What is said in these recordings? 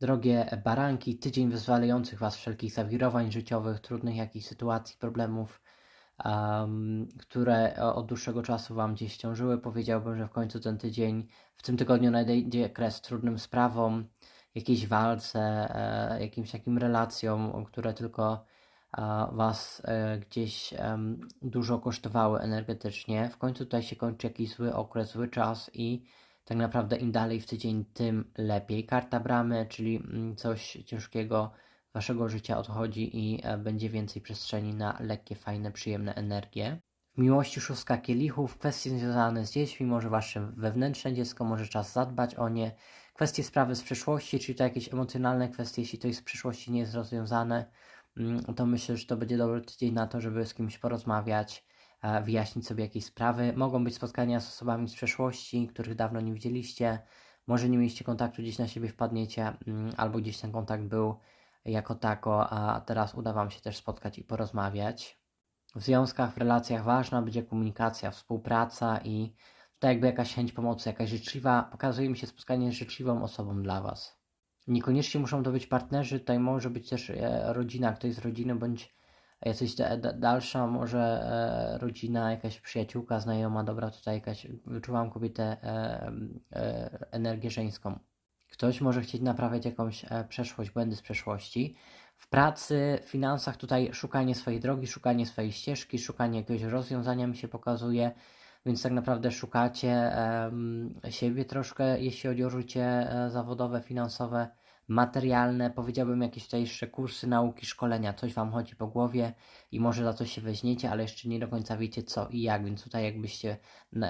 Drogie baranki, tydzień wyzwalających Was wszelkich zawirowań życiowych, trudnych jakichś sytuacji, problemów, um, które od dłuższego czasu Wam gdzieś ciążyły. Powiedziałbym, że w końcu ten tydzień, w tym tygodniu nadejdzie kres trudnym sprawom, jakiejś walce, e, jakimś takim relacjom, które tylko e, Was e, gdzieś em, dużo kosztowały energetycznie. W końcu tutaj się kończy jakiś zły okres, zły czas i tak naprawdę im dalej w tydzień, tym lepiej. Karta bramy, czyli mm, coś ciężkiego waszego życia odchodzi i e, będzie więcej przestrzeni na lekkie, fajne, przyjemne energie. W miłości szóstka kielichów, kwestie związane z dziećmi, może wasze wewnętrzne dziecko, może czas zadbać o nie. Kwestie sprawy z przeszłości, czyli to jakieś emocjonalne kwestie, jeśli to jest z przeszłości nie jest rozwiązane, mm, to myślę, że to będzie dobry tydzień na to, żeby z kimś porozmawiać, wyjaśnić sobie jakieś sprawy. Mogą być spotkania z osobami z przeszłości, których dawno nie widzieliście. Może nie mieliście kontaktu, gdzieś na siebie wpadniecie, mm, albo gdzieś ten kontakt był jako tako, a teraz uda Wam się też spotkać i porozmawiać. W związkach, w relacjach ważna będzie komunikacja, współpraca i tutaj jakby jakaś chęć pomocy, jakaś życzliwa, pokazuje mi się spotkanie z życzliwą osobą dla Was. Niekoniecznie muszą to być partnerzy, tutaj może być też e, rodzina, ktoś z rodziny, bądź jacyś da, da, dalsza może e, rodzina, jakaś przyjaciółka, znajoma, dobra, tutaj jakaś, wyczuwam kobietę, e, e, energię żeńską. Ktoś może chcieć naprawiać jakąś e, przeszłość, błędy z przeszłości. W pracy, w finansach tutaj szukanie swojej drogi, szukanie swojej ścieżki, szukanie jakiegoś rozwiązania mi się pokazuje, więc tak naprawdę szukacie em, siebie troszkę, jeśli chodzi o życie e, zawodowe, finansowe, materialne, powiedziałbym jakieś tutaj jeszcze kursy, nauki, szkolenia, coś Wam chodzi po głowie i może za coś się weźmiecie, ale jeszcze nie do końca wiecie co i jak, więc tutaj jakbyście na,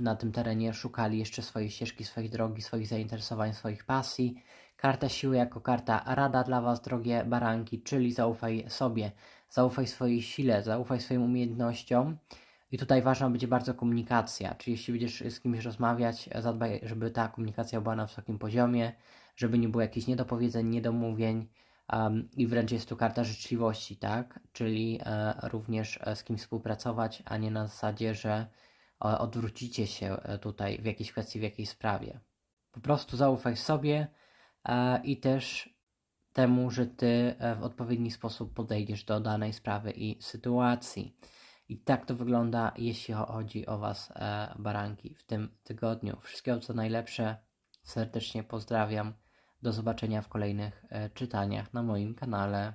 na tym terenie szukali jeszcze swojej ścieżki, swojej drogi, swoich zainteresowań, swoich pasji. Karta siły jako karta rada dla Was, drogie baranki, czyli zaufaj sobie, zaufaj swojej sile, zaufaj swoim umiejętnościom. I tutaj ważna będzie bardzo komunikacja, czyli jeśli będziesz z kimś rozmawiać, zadbaj, żeby ta komunikacja była na wysokim poziomie, żeby nie było jakichś niedopowiedzeń, niedomówień um, i wręcz jest tu karta życzliwości, tak? Czyli e, również e, z kim współpracować, a nie na zasadzie, że e, odwrócicie się e, tutaj w jakiejś kwestii, w jakiejś sprawie. Po prostu zaufaj sobie e, i też temu, że ty e, w odpowiedni sposób podejdziesz do danej sprawy i sytuacji. I tak to wygląda, jeśli chodzi o Was, e, baranki, w tym tygodniu. Wszystkiego co najlepsze. Serdecznie pozdrawiam. Do zobaczenia w kolejnych e, czytaniach na moim kanale.